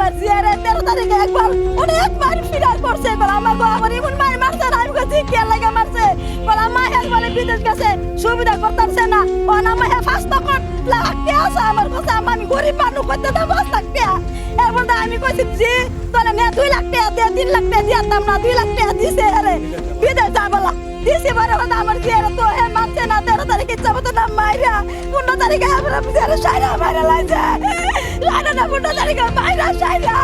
আমার জিয়ারে তেরো তারিখে একবার অনেক মার ফিরার করছে বলে আমার গো আমার এমন মার মারছে না আমি কাছে কে লাগে মারছে? বলে আমার একবারে বিদেশ গেছে, সুবিধা করতেছে না। ও না আমার ফার্স্ট তখন। লাগতে আছে আমার কাছে আমি গরিব মানুষ করতে তো বাস লাগতে এর মধ্যে আমি কইছি, জি তোলে নে দুই লাখ টাকা দিয়ে তিন লাখ টাকা দিয়াতাম না, দুই লাখ টাকা দিছে আরে। বিদেশ যাবলা দিছে বারে কথা, আমার জিয়ারে তো হে মানছে না, তেরো তারিখে যাব তো না মাইরা পনেরো তারিখে আমরা জিয়ারে সাইরা মাইরা লাগছে সাইরা না পনেরো তারিখে মাইরা সাইরা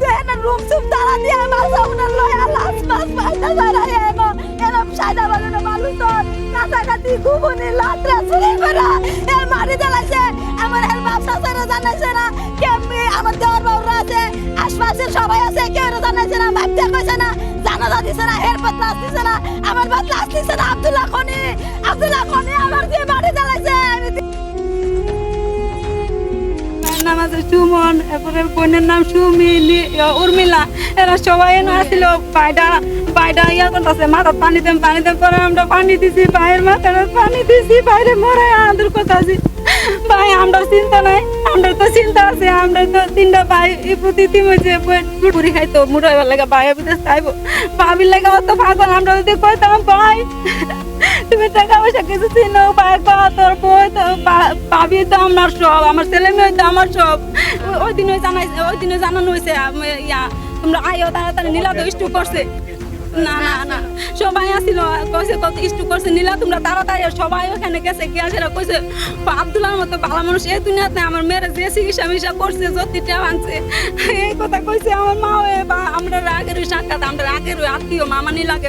দেন রুম সুম তারা দিয়ে মাসা উনার লয়া লাস মাস মাইটা সারা এনো এরম সাইডা বালুনে মালু তো কাছাকাছি ঘুমুনি লাত্রা চুরি করা এর মারি জ্বালাইছে আমার এর ব্যবসা ছেড়ে জানাইছে না কেমনি আমার দেওয়ার বাবুরা আছে আশপাশের সবাই আছে কেউ জানাইছে না ভাবতে কইছে না জানাজা দিছে না এর বদলা দিছে না আমার বদলা দিছে না আব্দুল্লাহ খনি আব্দুল্লাহ খনি আমার আছে সুমন, এরপরে বোনের নাম সুমি নি- উর্মিলা। এরা সবাই এনে আসছিল বাইডা বাইডা ইয়া করতেছে মাথা পানি দেন পানি দেন, পরে আমরা পানি দিছি, ভাইয়ের মাথাটা পানি দিছি বাইরে মরে আদর করতেছি। ভাই, আমরা চিন্তা নাই, আমরা তো চিন্তা আছে, আমরা তো তিনটা ভাই প্রতি তিন হয়েছে পুরি খাইতো মুড়াই লাগে ভাই বিদেশ খাইবো ভাবির লাগে অত পাগল, আমরা যদি কইতাম, ভাই পয়সা কিছু কয়া তোর বই তো, বা- তো আমার সব, আমার ছেলে মেয়ে তো আমার সব ওই- দিনে জানাই, ওই দিনে জানানো হয়েছে ইয়া, তোমরা আইও তাড়াতাড়ি, নীলা তো স্টু করছে না না না, সবাই আসছিল কইছে কত স্টু করছে, নীলা, তোমরা তাড়াতাড়ি। সবাই ওখানে গেছে, গিয়া সেটা কইছে আব্দুল্লাহর মতো ভালো মানুষ এই দুনিয়াতে, আমার মেয়েরা যে চিকিৎসা মিশা করছে যতিটা আনছে এই কথা কইছে আমার মা বা আমরা সাক্ষাৎ আমরা আগের ওই আত্মীয় মামা নীলাকে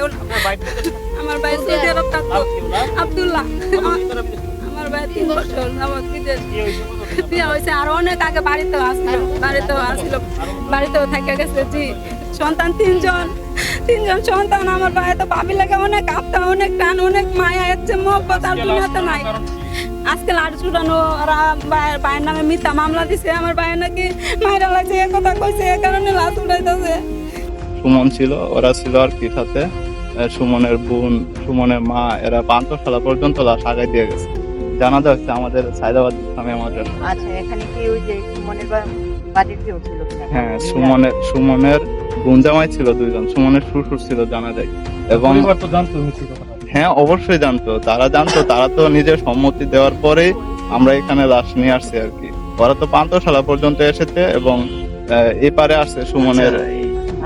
আমার ভাই সৌদি আরব থাকতো আব্দুল্লাহ? আমার ভাই তিন বছর যাবত বিদেশ। বিয়ে হয়েছে আর অনেক আগে বাড়িতেও আসছিল। বাড়িতেও আসছিল। বাড়িতেও থেকে গেছে জি। সন্তান তিনজন। তিনজন সন্তান আমার ভাই তো ভাবি লাগে অনেক আপতা অনেক টান অনেক মায়া এসছে মহব্বত আর দুনিয়াতে নাই। আজকে লাট চুড়ানো ওরা ভাইয়ের ভাইয়ের নামে মিথ্যা মামলা দিছে। আমার ভাইয়ের নাকি মায়েরা লাগছে এ কথা কইছে এ কারণে লাশ উঠাইতেছে সুমন ছিল ওরা ছিল আর কি সাথে। সুমনের বোন সুমনের মা এরা পান্তশালা পর্যন্ত লাশ আগায় দিয়ে গেছে। জানা যাচ্ছে আমাদের সাইদাবাদ ইসলামী আমাদের আচ্ছা এখানে কি ওই যে সুমনের বাড়ির কেউ ছিল হ্যাঁ সুমনের সুমনের বোন জামাই ছিল দুইজন সুমনের শ্বশুর ছিল জানা যায়। এবং পরিবার তো জানতো হ্যাঁ অবশ্যই জানতো। তারা জানতো তারা তো নিজের সম্মতি দেওয়ার পরেই আমরা এখানে লাশ নিয়ে আসছি আর কি। ওরা তো পান্তশালা পর্যন্ত এসেছে এবং আহ, এপারে আসছে সুমনের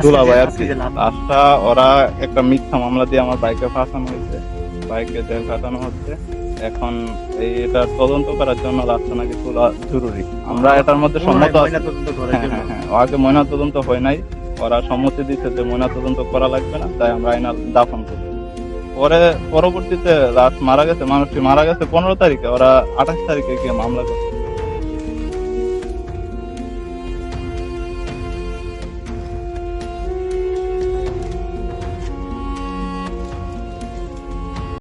দুলাভাই আর কি লাশটা ওরা একটা মিথ্যা মামলা দিয়ে আমার বাইকে ফাঁসানো হয়েছে। বাইকে জেল কাটানো হচ্ছে এখন এটা তদন্ত করার জন্য লাশটা নাকি তোলা জরুরি? আমরা এটার মধ্যে সম্মত হ্যাঁ হ্যাঁ হ্যাঁ আগে ময়না তদন্ত হয় নাই। ওরা সম্মতি দিচ্ছে যে ময়না তদন্ত করা লাগবে না তাই আমরা আইনা দাফন করব। পরে পরবর্তীতে লাশ মারা গেছে মানুষটি মারা গেছে পনেরো তারিখে ওরা আঠাশ তারিখে গিয়ে মামলা করছে।